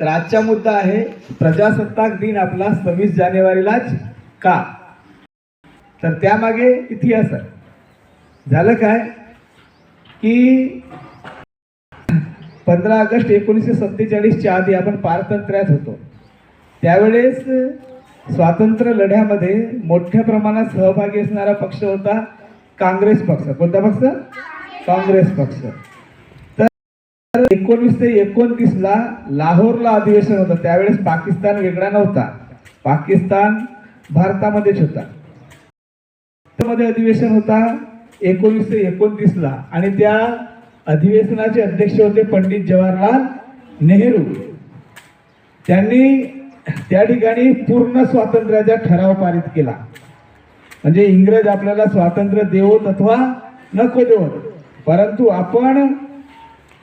तर आजचा मुद्दा आहे प्रजासत्ताक दिन आपला सव्वीस जानेवारीलाच का? तर त्यामागे इतिहास आहे. झालं काय? की पंधरा ऑगस्ट एकोणीसशे सत्तेचाळीसच्या आधी आपण पारतंत्र्यात होतो. त्यावेळेस स्वातंत्र्य लढ्यामध्ये मोठ्या प्रमाणात सहभागी असणारा पक्ष होता काँग्रेस पक्ष. कोणता पक्ष? काँग्रेस पक्ष. एकोणीस ते एकोणतीसला लाहोरला अधिवेशन होतं. त्यावेळेस पाकिस्तान वेगळा नव्हता. पाकिस्तान भारतामध्येच होता. मध्ये अधिवेशन होता एकोणीसशे एकोणतीसला. आणि त्या अधिवेशनाचे अध्यक्ष होते पंडित जवाहरलाल नेहरू. त्यांनी त्या ठिकाणी पूर्ण स्वातंत्र्याचा ठराव पारित केला. म्हणजे इंग्रज आपल्याला स्वातंत्र्य देवत अथवा नको देवत. परंतु आपण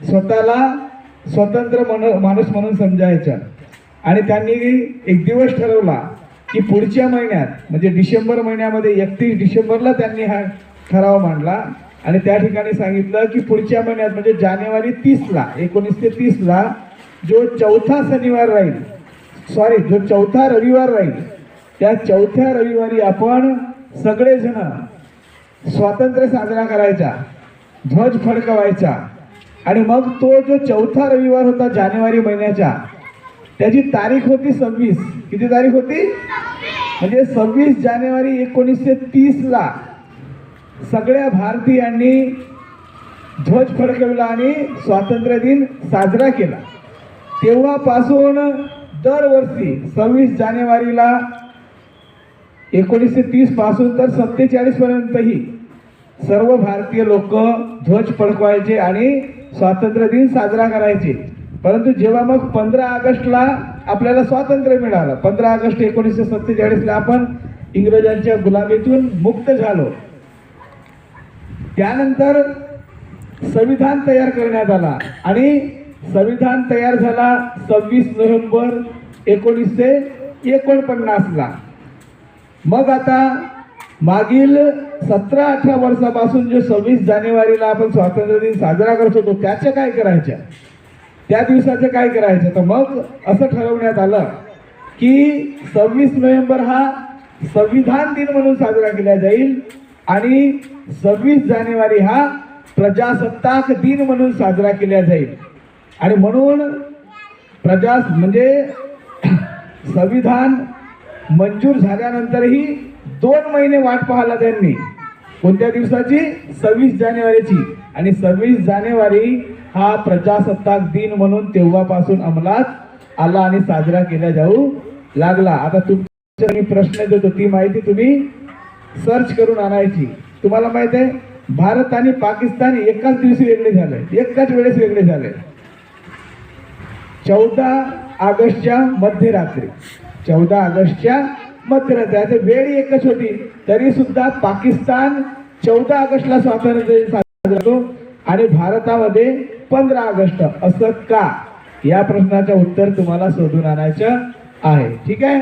स्वतःला स्वतंत्र मन माणूस म्हणून समजायचं. आणि त्यांनी एक दिवस ठरवला की पुढच्या महिन्यात म्हणजे डिसेंबर महिन्यामध्ये एकतीस डिसेंबरला त्यांनी हा ठराव मांडला. आणि त्या ठिकाणी सांगितलं की पुढच्या महिन्यात म्हणजे जानेवारी तीसला एकोणीसशे तीसला जो चौथा शनिवार राहील सॉरी जो चौथा रविवार राहील त्या चौथ्या रविवारी आपण सगळेजण स्वातंत्र्य साजरा करायचा ध्वज फडकवायचा आणि मग तो जो चौथा रविवार होता जानेवारी महिन्याच्या त्याची तारीख होती सव्वीस. किती तारीख होती? म्हणजे सव्वीस जानेवारी एकोणीसशे तीसला सगळ्या भारतीयांनी ध्वज फडकवला आणि स्वातंत्र्य दिन साजरा केला. तेव्हापासून दरवर्षी सव्वीस जानेवारीला एकोणीसशे तीसपासून तर सत्तेचाळीसपर्यंतही सर्व भारतीय लोक ध्वज फडकवायचे आणि स्वातंत्र्य दिन साजरा करायचे. परंतु जेव्हा मग पंधरा ऑगस्टला आपल्याला स्वातंत्र्य मिळालं पंधरा ऑगस्ट एकोणीसशे सत्तेचाळीसला आपण इंग्रजांच्या गुलामीतून मुक्त झालो. त्यानंतर संविधान तयार करण्यात आला आणि संविधान तयार झाला सव्वीस नोव्हेंबर एकोणीसशे एकोणपन्नासला. मग आता मागील सतरा अठरा वर्षापासून जे सव्वीस जानेवारीला आपण स्वातंत्र्य दिन साजरा करत होतो त्याचं काय करायच्या त्या दिवसाचे काय करायचं? तर मग असं ठरवण्यात आलं की सव्वीस नोव्हेंबर हा संविधान दिन म्हणून साजरा केला जाईल आणि सव्वीस जानेवारी हा प्रजासत्ताक दिन म्हणून साजरा केला जाईल. आणि म्हणून प्रजा म्हणजे संविधान मंजूर झाल्यानंतरही दोन महिने वाट पाहिला त्यांनी. कोणत्या दिवसाची? सव्वीस जानेवारीची. आणि सव्वीस जानेवारी हा प्रजासत्ताक दिन म्हणून तेव्हापासून अंमलात आला आणि साजरा केला जाऊ लागला. आता तुमच्या मी प्रश्न देतो ती माहिती तुम्ही सर्च करून आणायची. तुम्हाला माहीत आहे भारत आणि पाकिस्तान एकाच दिवशी वेगळे झाले. एकाच वेळेस वेगळे झाले. चौदा ऑगस्टच्या मध्यरात्री. चौदा ऑगस्टच्या मध्यरात्री आता वेळ एकच होती. तरी सुद्धा पाकिस्तान चौदा ऑगस्टला स्वातंत्र्य दिन साजरा करतो आणि भारतामध्ये पंधरा ऑगस्ट. असं का? या प्रश्नाचं उत्तर तुम्हाला शोधून आणायचं आहे. ठीक आहे?